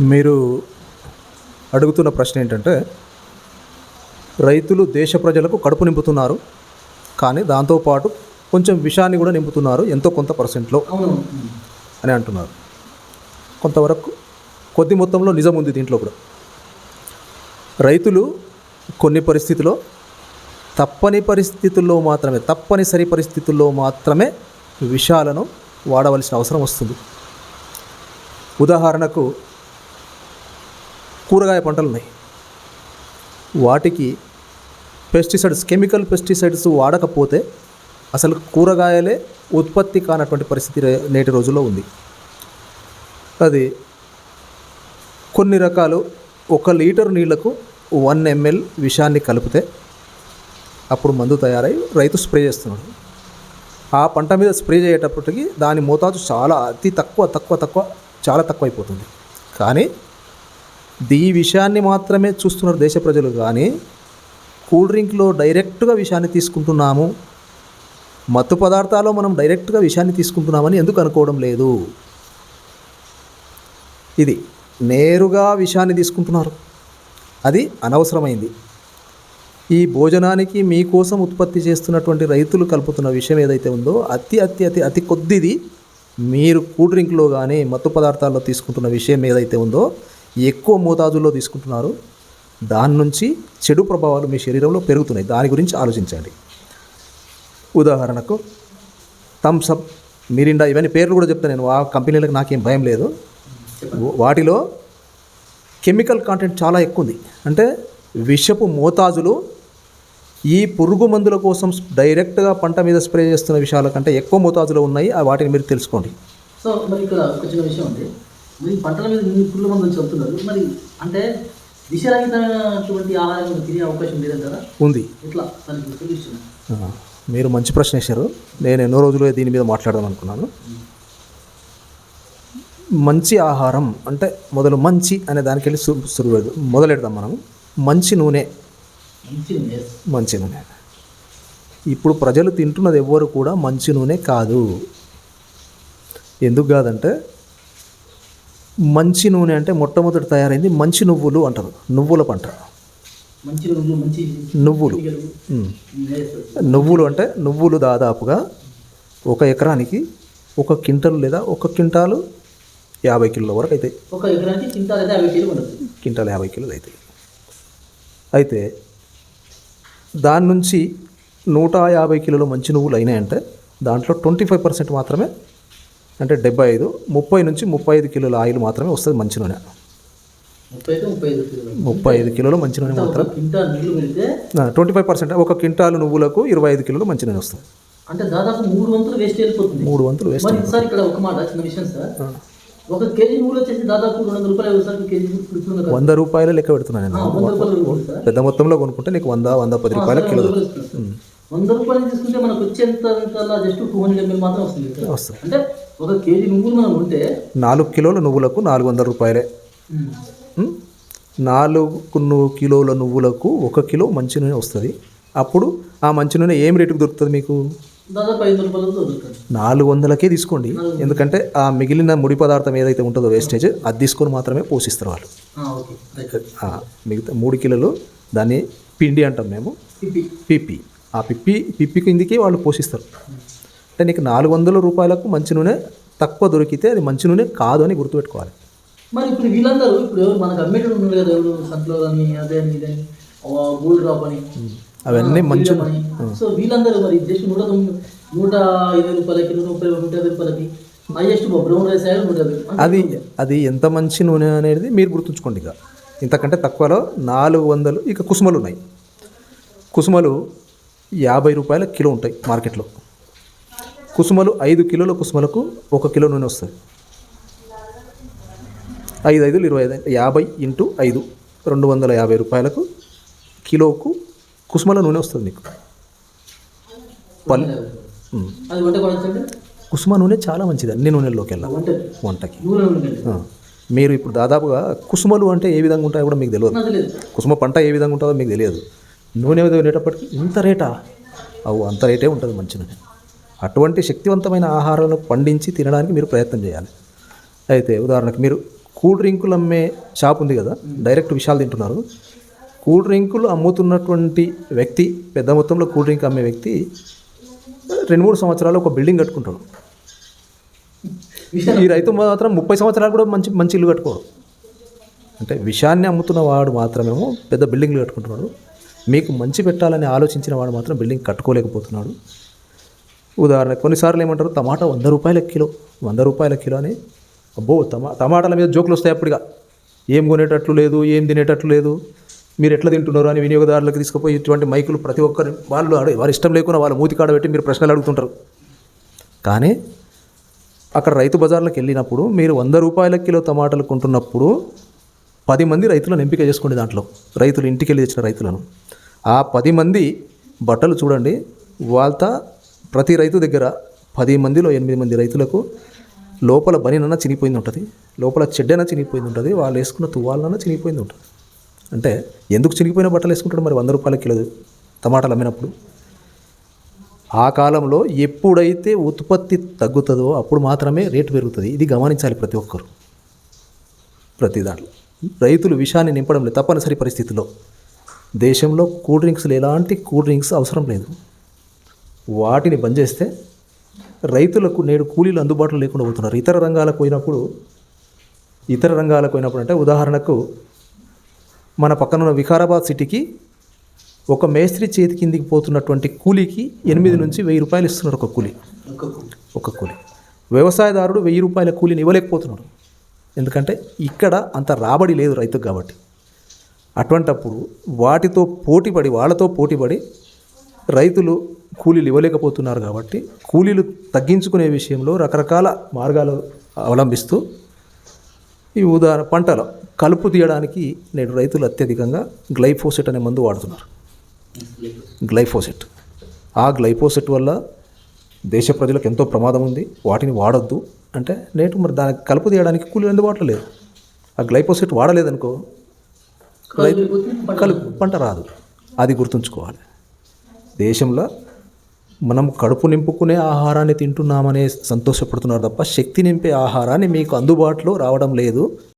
మీరు అడుగుతున్న ప్రశ్న ఏంటంటే రైతులు దేశ ప్రజలకు కడుపు నింపుతున్నారు కానీ దాంతోపాటు కొంచెం విషాన్ని కూడా నింపుతున్నారు ఎంతో కొంత పర్సెంట్లో అని అంటున్నారు. కొంతవరకు కొద్ది మొత్తంలో నిజం ఉంది దీంట్లో కూడా. రైతులు కొన్ని పరిస్థితుల్లో తప్పని పరిస్థితుల్లో మాత్రమే తప్పనిసరి పరిస్థితుల్లో మాత్రమే విషాలను వాడవలసిన అవసరం వస్తుంది. ఉదాహరణకు కూరగాయ పంటలు ఉన్నాయి వాటికి పెస్టిసైడ్స్ కెమికల్ పెస్టిసైడ్స్ వాడకపోతే అసలు కూరగాయలే ఉత్పత్తి కానటువంటి పరిస్థితి నేటి రోజుల్లో ఉంది. అది కొన్ని రకాలు ఒక లీటర్ నీళ్ళకు వన్ ఎంఎల్ విషాన్ని కలిపితే అప్పుడు మందు తయారై రైతు స్ప్రే చేస్తున్నాడు. ఆ పంట మీద స్ప్రే చేసేటప్పటికి దాని మోతాదు చాలా అతి తక్కువ తక్కువ తక్కువ చాలా తక్కువ అయిపోతుంది కానీ ఈ విషయాన్ని మాత్రమే చూస్తున్నారు దేశ ప్రజలు కానీ కూల్ డ్రింక్లో డైరెక్ట్గా విషయాన్ని తీసుకుంటున్నాము. మత్తు పదార్థాల్లో మనం డైరెక్ట్గా విషయాన్ని తీసుకుంటున్నామని ఎందుకు అనుకోవడం లేదు? ఇది నేరుగా విషయాన్ని తీసుకుంటున్నారు. అది అనవసరమైంది. ఈ భోజనానికి మీకోసం ఉత్పత్తి చేస్తున్నటువంటి రైతులు కలుపుతున్న విషయం ఏదైతే ఉందో అతి అతి అతి అతి కొద్దిది మీరు కూల్ డ్రింక్లో కానీ మత్తు పదార్థాల్లో తీసుకుంటున్న విషయం ఏదైతే ఉందో ఎక్కువ మోతాదుల్లో తీసుకుంటున్నారు. దాని నుంచి చెడు ప్రభావాలు మీ శరీరంలో పెరుగుతున్నాయి. దాని గురించి ఆలోచించండి. ఉదాహరణకు థమ్సప్ మిరిండా ఇవన్నీ పేర్లు కూడా చెప్తాను నేను. ఆ కంపెనీలకు నాకేం భయం లేదు. వాటిలో కెమికల్ కాంటెంట్ చాలా ఎక్కువ ఉంది అంటే విషపు మోతాజులు ఈ పురుగు మందుల కోసం డైరెక్ట్గా పంట మీద స్ప్రే చేస్తున్న విషయాల కంటే ఎక్కువ మోతాజులో ఉన్నాయి. ఆ వాటిని మీరు తెలుసుకోండి. సో మరి ఇక్కడ ఒక చిన్న విషయం ఉంది. మరి పంటల మీద మీ పుల్ల మందులు చెప్తున్నారు. మరి అంటే విషరహితమైనటువంటి ఆహారం తినే అవకాశం లేదంటారా? ఉంది. ఎట్లా? దానికి మీరు మంచి ప్రశ్న వేశారు. నేను ఎన్నో రోజులు దీని మీద మాట్లాడదాం అనుకున్నాను. మంచి ఆహారం అంటే మొదలు మంచి అనే దానికి వెళ్ళి సురు మొదలెడదాం మనం. మంచి నూనె. మంచి నూనె. ఇప్పుడు ప్రజలు తింటున్నది ఎవ్వరు కూడా మంచి నూనె కాదు. ఎందుకు కాదంటే మంచి నూనె అంటే మొట్టమొదటి తయారైంది మంచి నువ్వులు అంటారు. నువ్వుల పంట. నువ్వులు. నువ్వులు. అంటే నువ్వులు దాదాపుగా ఒక ఎకరానికి ఒక క్వింటల్ లేదా ఒక క్వింటాలు యాభై కిలోల వరకు అవుతాయి ఒక ఎకరానికి చింతాలు అయితే యాభై కేలు ఉండదు క్వింటాల్ యాభై కిలోలు అవుతాయి అయితే దాని నుంచి నూట యాభై కిలోలు మంచి నువ్వులు అయినాయంటే దాంట్లో ట్వంటీ ఫైవ్ పర్సెంట్ మాత్రమే అంటే డెబ్బై ఐదు ముప్పై నుంచి ముప్పై ఐదు కిలోల ఆయిల్ మాత్రమే వస్తుంది మంచి నూనె. ముప్పై ఐదు కిలోలు. మంచి నూనె మాత్రం ట్వంటీ ఫైవ్ పర్సెంట్ ఒక క్వింటాలు నువ్వులకు ఇరవై ఐదు కిలోలు మంచి నూనె వస్తుంది. అంటే దాదాపు మూడు వంతులు వేస్ట్ వెళ్ళిపోతుంది మూడు వంతులు వేస్ట్ సార్ ఇక్కడ ఒక మాట చిన్న విషయం సార్. ఒక కేజీ నువ్వులు వచ్చేసి దాదాపు రెండు వందల రూపాయలు సార్ కేజీ వంద రూపాయలు లెక్క పెడుతున్నాను నేను. పెద్ద మొత్తంలో కొనుక్కుంటే నీకు వంద వంద పది రూపాయల కిలో. వంద రూపాయలు తీసుకుంటే. మనకు వచ్చేంత జస్ట్ టూ హండ్రెడ్ ఎంఎల్ మాత్రం. వస్తుంది. అంటే ఒక కేజీ నువ్వులు మనం ఉంటే? నాలుగు కిలోల నువ్వులకు నాలుగు వందల రూపాయలే? నాలుగు కిలోల నువ్వులకు ఒక కిలో మంచి నూనె వస్తుంది. అప్పుడు ఆ మంచి నూనె ఏం రేటుకు దొరుకుతుంది మీకు? నాలుగు వందలకే తీసుకోండి. ఎందుకంటే ఆ మిగిలిన ముడి పదార్థం ఏదైతే ఉంటుందో వేస్టేజ్ అది తీసుకొని మాత్రమే పోషిస్తారు వాళ్ళు. మిగతా మూడు కిలోలు దాన్ని పిండి అంటాం మేము. పిపి పిప్పి. ఆ పిప్పి పిప్పి కిందికి వాళ్ళు పోషిస్తారు. అంటే నీకు నాలుగు వందల రూపాయలకు మంచి నూనె తక్కువ దొరికితే అది మంచి నూనె కాదు అని గుర్తుపెట్టుకోవాలి. మరి ఇప్పుడు వీళ్ళందరూ ఇప్పుడు ఎవరు మనకు అమ్మేటోడు ఉన్నారు కదా ఎవరు సన్ఫ్లవర్ అని అదే అని ఇదని గోల్డ్ డ్రాప్ అని. అవన్నీ మంచి సో వీళ్ళందరూ మరి జస్ట్ నూట తొమ్మిది నూట ఇరవై రూపాయలకి నూట ముప్పై నూట యాభై రూపాయలకి హైయెస్ట్ బ్రౌన్ రైస్ అయ్యారు నూట యాభై అది అది ఎంత మంచి నూనె అనేది మీరు గుర్తుంచుకోండి ఇక. ఇంతకంటే తక్కువలో నాలుగు వందలు ఇక కుసుమలు ఉన్నాయి. కుసుమలు యాభై రూపాయల కిలో ఉంటాయి మార్కెట్లో. కుసుమలు ఐదు కిలోల కుసుమలకు ఒక కిలో నూనె వస్తుంది. ఐదు ఐదులు ఇరవై ఐదు యాభై ఇంటూ ఐదు రెండు వందల యాభై రూపాయలకు కిలోకు కుసుమల నూనె వస్తుంది మీకు పల్ ఉమ్. అది వంట పడచ్చండి కుసుమ నూనె చాలా మంచిది అన్ని నూనెల్లోకి వెళ్ళాలి. వంట. వంటకి. మీరు ఇప్పుడు దాదాపుగా కుసుమలు అంటే ఏ విధంగా ఉంటాయో కూడా మీకు తెలియదు. కుసుమ పంట ఏ విధంగా ఉంటుందో మీకు తెలియదు. నూనె మీద ఉండేటప్పటికి ఇంత రేటా? అవు అంత రేటే ఉంటుంది మంచి నూనె. అటువంటి శక్తివంతమైన ఆహారాలను పండించి తినడానికి మీరు ప్రయత్నం చేయాలి. అయితే ఉదాహరణకు మీరు కూల్ డ్రింకులు అమ్మే షాప్ ఉంది కదా డైరెక్ట్ విషయాలు తింటున్నారు. కూల్ డ్రింకులు అమ్ముతున్నటువంటి వ్యక్తి పెద్ద మొత్తంలో కూల్ డ్రింక్ అమ్మే వ్యక్తి రెండు మూడు సంవత్సరాలు ఒక బిల్డింగ్ కట్టుకుంటాడు. ఈ రైతు మాత్రం ముప్పై సంవత్సరాలు కూడా మంచి మంచి ఇల్లు కట్టుకోడు. అంటే విషయాన్ని అమ్ముతున్న వాడు మాత్రమేమో పెద్ద బిల్డింగ్లు కట్టుకుంటున్నాడు. మీకు మంచి పెట్టాలని ఆలోచించిన వాడు మాత్రం బిల్డింగ్ కట్టుకోలేకపోతున్నాడు. ఉదాహరణ కొన్నిసార్లు ఏమంటారు టమాటా వంద రూపాయల కిలో వంద రూపాయల కిలో అని అబ్బో టమా టమాటాల మీద జోకులు వస్తాయి అప్పుడుగా. ఏం కొనేటట్లు లేదు ఏం తినేటట్లు లేదు మీరు ఎట్లా తింటున్నారు అని వినియోగదారులకు తీసుకుపోయి ఇటువంటి మైకులు ప్రతి ఒక్కరు వాళ్ళు వారి ఇష్టం లేకుండా వాళ్ళ మూతి కాడ పెట్టి మీరు ప్రశ్నలు అడుగుతుంటారు. కానీ అక్కడ రైతు బజార్లకు వెళ్ళినప్పుడు మీరు వంద రూపాయల కిలో టమాటాలు కొంటున్నప్పుడు పది మంది రైతులను ఎంపిక చేసుకోండి దాంట్లో. రైతులు ఇంటికి వెళ్ళి తెచ్చిన రైతులను. ఆ పది మంది బట్టలు చూడండి వాళ్ళ ప్రతి రైతు దగ్గర పది మందిలో ఎనిమిది మంది రైతులకు లోపల బనినన్నా చినిగిపోయింది ఉంటుంది. లోపల చెడ్డైనా చినిగిపోయింది ఉంటుంది. వాళ్ళు వేసుకున్న తువ్వాలన్నా చినిగిపోయింది ఉంటుంది. అంటే ఎందుకు చినిగిపోయిన బట్టలు వేసుకుంటాడు మరి? వంద రూపాయల కిలో టమాటాలు అమ్మినప్పుడు. ఆ కాలంలో ఎప్పుడైతే ఉత్పత్తి తగ్గుతుందో అప్పుడు మాత్రమే రేటు పెరుగుతుంది. ఇది గమనించాలి ప్రతి ఒక్కరు. ప్రతి దాంట్లో. రైతులు విషాన్ని నింపడం లేదు. తప్పనిసరి పరిస్థితిలో దేశంలో కూల్ డ్రింక్స్లు ఎలాంటి కూల్ డ్రింక్స్ అవసరం లేదు. వాటిని బంద్ చేస్తే రైతులకు నేడు కూలీలు అందుబాటులో లేకుండా పోతున్నారు. ఇతర రంగాలకు పోయినప్పుడు ఇతర రంగాలకు పోయినప్పుడు అంటే ఉదాహరణకు మన పక్కన ఉన్న వికారాబాద్ సిటీకి ఒక మేస్త్రి చేతి కిందికి పోతున్నటువంటి కూలీకి ఎనిమిది నుంచి వెయ్యి రూపాయలు ఇస్తున్నారు ఒక కూలీ. ఒక కూలి. వ్యవసాయదారుడు వెయ్యి రూపాయల కూలీని ఇవ్వలేకపోతున్నాడు. ఎందుకంటే ఇక్కడ అంత రాబడి లేదు రైతుకు కాబట్టి. అటువంటప్పుడు వాటితో పోటీపడి వాళ్ళతో పోటీపడి రైతులు కూలీలు ఇవ్వలేకపోతున్నారు కాబట్టి కూలీలు తగ్గించుకునే విషయంలో రకరకాల మార్గాలు అవలంబిస్తూ ఈ ఉదాహరణ పంటలో కలుపు తీయడానికి నేడు రైతులు అత్యధికంగా గ్లైఫోసెట్ అనే మందు వాడుతున్నారు. గ్లైఫోసెట్. ఆ గ్లైఫోసెట్ వల్ల దేశ ప్రజలకు ఎంతో ప్రమాదం ఉంది. వాటిని వాడొద్దు అంటే నేటు మరి దానికి కలుపు తీయడానికి కూలీలు అందుబాటులో లేదు ఆ గ్లైఫోసెట్ వాడలేదనుకో కలుపు పంట రాదు. అది గుర్తుంచుకోవాలి. దేశంలో మనం కడుపు నింపుకునే ఆహారాన్ని తింటున్నామనే సంతోషపడుతున్నారు తప్ప శక్తి నింపే ఆహారాన్ని మీకు అందుబాటులో రావడం లేదు.